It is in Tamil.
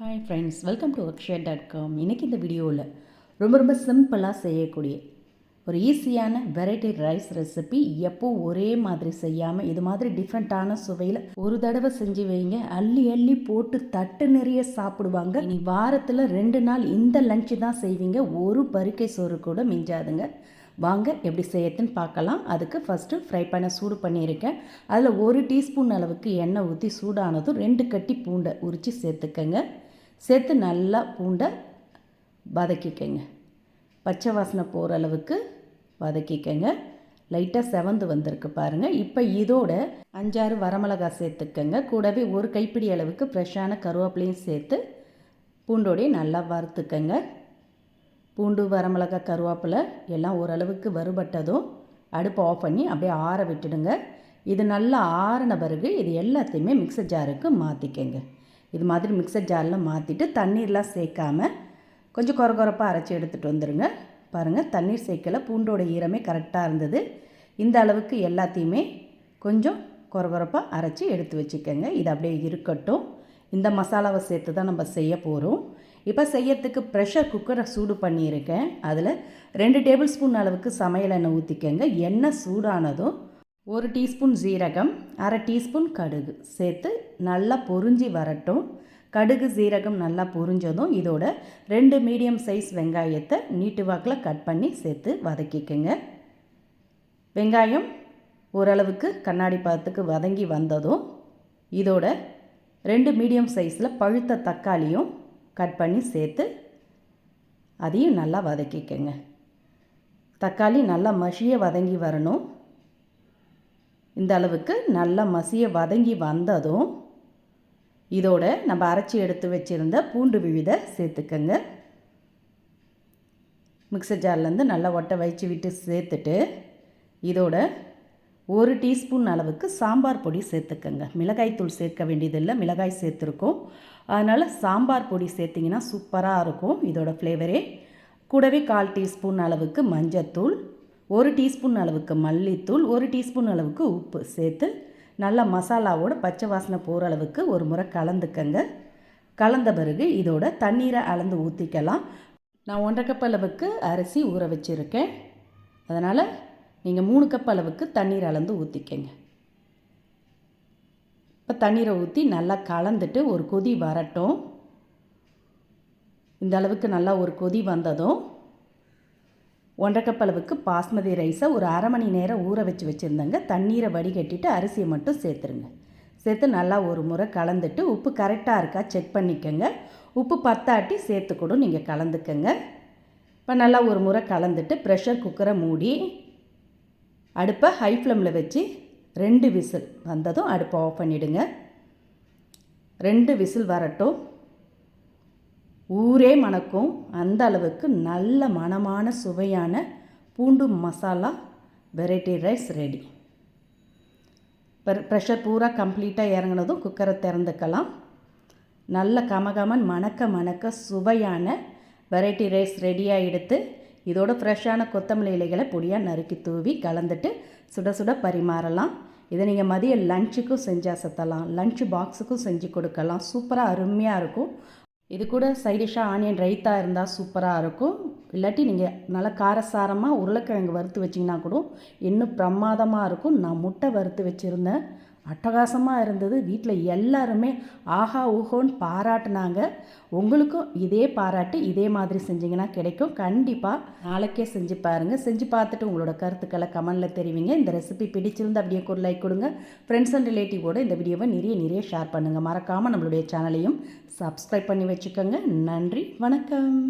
Hi friends welcome to work share dot com இன்றைக்கி இந்த வீடியோவில் ரொம்ப ரொம்ப சிம்பிளாக செய்யக்கூடிய ஒரு ஈஸியான வெரைட்டி ரைஸ் ரெசிபி எப்போ ஒரே மாதிரி செய்யாமல் இது மாதிரி டிஃப்ரெண்ட்டான சுவையில் ஒரு தடவை செஞ்சு வைங்க. அள்ளி அள்ளி போட்டு தட்டு நிறைய சாப்பிடுவாங்க. இனி வாரத்தில் ரெண்டு நாள் இந்த லஞ்சு தான் செய்வீங்க. ஒரு பருக்கை சோறு கூட மிஞ்சாதுங்க. வாங்க எப்படி செய்யறதுன்னு பார்க்கலாம். அதுக்கு ஃபஸ்ட்டு ஃப்ரை பண்ண சூடு பண்ணியிருக்கேன். அதில் ஒரு டீஸ்பூன் அளவுக்கு எண்ணெய் ஊற்றி சூடானதும் ரெண்டு கட்டி பூண்டை உரித்து சேர்த்துக்கங்க. சேர்த்து நல்லா பூண்டை வதக்கிக்கங்க. பச்சை வாசனை போகிற அளவுக்கு வதக்கிக்கங்க. லைட்டாக செவந்து வந்திருக்கு பாருங்கள் இப்போ இதோட அஞ்சாறு வரமிளகா சேர்த்துக்கங்க. கூடவே ஒரு கைப்பிடி அளவுக்கு ஃப்ரெஷ்ஷான கருவேப்பிலையும் சேர்த்து பூண்டோடையே நல்லா வறுத்துக்கங்க. பூண்டு வரமிளகா கருவேப்பிலை எல்லாம் ஓரளவுக்கு வறுபட்டதும் அடுப்பை ஆஃப் பண்ணி அப்படியே ஆற விட்டுடுங்க. இது நல்லா ஆறின பிறகு இது எல்லாத்தையுமே மிக்சர் ஜாருக்கு மாற்றிக்கங்க இது மாதிரி மிக்சர் ஜாரில் மாற்றிட்டு தண்ணீர்லாம் சேர்க்காம கொஞ்சம் குற குறப்பாக அரைச்சி எடுத்துகிட்டு வந்துடுங்க பாருங்கள் தண்ணீர் சேர்க்கலை பூண்டோட ஈரமே கரெக்டாக இருந்தது. இந்த அளவுக்கு எல்லாத்தையுமே கொஞ்சம் குறை குறைப்பாக அரைச்சி எடுத்து வச்சுக்கோங்க. இது அப்படியே இருக்கட்டும். இந்த மசாலாவை சேர்த்து தான் நம்ம செய்ய போகிறோம் இப்போ செய்யறதுக்கு ப்ரெஷர் குக்கரை சூடு பண்ணியிருக்கேன். அதில் ரெண்டு டேபிள் ஸ்பூன் அளவுக்கு சமையல் எண்ணெய் ஊற்றிக்கங்க எண்ணெய் சூடானதும் ஒரு டீஸ்பூன் ஜீரகம் அரை டீஸ்பூன் கடுகு சேர்த்து நல்லா பொறிஞ்சி வரட்டும். கடுகு ஜீரகம் நல்லா பொரிஞ்சதும் இதோட ரெண்டு மீடியம் சைஸ் வெங்காயத்தை நீட்டு வாக்கில் கட் பண்ணி சேர்த்து வதக்கிக்கோங்க. வெங்காயம் ஓரளவுக்கு கண்ணாடி பாதத்துக்கு வதங்கி வந்ததும் இதோட ரெண்டு மீடியம் சைஸில் பழுத்த தக்காளியும் கட் பண்ணி சேர்த்து அதையும் நல்லா வதக்கிக்கோங்க. தக்காளி நல்லா மஷிய வதங்கி வரணும். இந்த அளவுக்கு நல்லா மசிய வதங்கி வந்ததும் இதோட நம்ம அரைச்சி எடுத்து வச்சுருந்த பூண்டு விழுதை சேர்த்துக்கங்க. மிக்சர் ஜார்லேருந்து நல்லா ஒட்டை வச்சு விட்டு சேர்த்துட்டு இதோட ஒரு டீஸ்பூன் அளவுக்கு சாம்பார் பொடி சேர்த்துக்கங்க. மிளகாய் தூள் சேர்க்க வேண்டியதில்லை மிளகாய் சேர்த்துருக்கோம். அதனால் சாம்பார் பொடி சேர்த்திங்கன்னா சூப்பராக இருக்கும். இதோட ஃப்ளேவரே கூடவே கால் டீஸ்பூன் அளவுக்கு மஞ்சத்தூள் ஒரு டீஸ்பூன் அளவுக்கு மல்லித்தூள் ஒரு டீஸ்பூன் அளவுக்கு உப்பு சேர்த்து நல்லா மசாலாவோட பச்சை வாசனை போகிற அளவுக்கு ஒரு முறை கலந்துக்கங்க. கலந்த பிறகு இதோட தண்ணீரை அளந்து ஊற்றிக்கலாம் நான் ஒன்றரை கப் அளவுக்கு அரிசி ஊற வச்சுருக்கேன். அதனால் நீங்கள் மூணு கப் அளவுக்கு தண்ணீர் அளந்து ஊற்றிக்கங்க இப்போ தண்ணீரை ஊற்றி நல்லா கலந்துட்டு ஒரு கொதி வரட்டும். இந்த அளவுக்கு நல்லா ஒரு கொதி வந்ததும் ஒன்றரை கப் அளவுக்கு பாஸ்மதி ரைஸை ஒரு அரை மணி நேரம் ஊற வச்சு வச்சுருந்தேங்க. தண்ணீரை வடிகட்டிட்டு அரிசியை மட்டும் சேர்த்துருங்க. சேர்த்து நல்லா ஒரு முறை கலந்துட்டு உப்பு கரெக்டாக இருக்கா செக் பண்ணிக்கோங்க. உப்பு பத்தாட்டி சேர்த்து கூட நீங்கள் கலந்துக்கங்க. இப்போ நல்லா ஒரு முறை கலந்துட்டு ப்ரெஷர் குக்கரை மூடி அடுப்பை ஹை ஃப்ளேமில் வச்சு ரெண்டு விசில் வந்ததும் அடுப்பை ஆஃப் பண்ணிவிடுங்க ரெண்டு விசில் வரட்டும். ஊரே மணக்கும் அந்த அளவுக்கு நல்ல மணமான சுவையான பூண்டு masala variety rice ready pressure பூரா கம்ப்ளீட்டாக இறங்கினதும் குக்கரை திறந்துக்கலாம். நல்ல கமகமன் மணக்க மணக்க சுவையான வெரைட்டி ரைஸ் ரெடியாக எடுத்து இதோட ஃப்ரெஷ்ஷான கொத்தமல்லி இலைகளை பொடியாக நறுக்கி தூவி கலந்துட்டு சுட சுட பரிமாறலாம். இதை நீங்கள் மதிய லஞ்சுக்கும் செஞ்சு அசத்தலாம். லஞ்ச் பாக்ஸுக்கும் செஞ்சு கொடுக்கலாம். சூப்பராக அருமையாக இருக்கும். இது கூட சைடிஷாக ஆனியன் ரைத்தா இருந்தால் சூப்பராக இருக்கும். இல்லாட்டி நீங்கள் நல்லா காரசாரமாக உருளைக்கிழங்கு வறுத்து வச்சிங்கன்னா கூட இன்னும் பிரமாதமாக இருக்கும். நான் முட்டை வறுத்து வச்சுருந்தேன். அட்டகாசமாக இருந்தது. வீட்டில் எல்லாருமே ஆஹா ஊஹோன்னு பாராட்டினாங்க. உங்களுக்கும் இதே பாராட்டு இதே மாதிரி செஞ்சிங்கன்னா கிடைக்கும். கண்டிப்பாக நாளைக்கே செஞ்சு பாருங்கள் செஞ்சு பார்த்துட்டு உங்களோட கருத்துக்களை கமெண்டில் தெரிவிங்க. இந்த ரெசிபி பிடிச்சிருந்து அப்படியே ஒரு லைக் கொடுங்க. ஃப்ரெண்ட்ஸ் அண்ட் ரிலேட்டிவோடு இந்த வீடியோவை நிறைய நிறைய ஷேர் பண்ணுங்கள் மறக்காமல் நம்மளுடைய சேனலையும் சப்ஸ்கிரைப் பண்ணி வச்சுக்கோங்க. நன்றி வணக்கம்.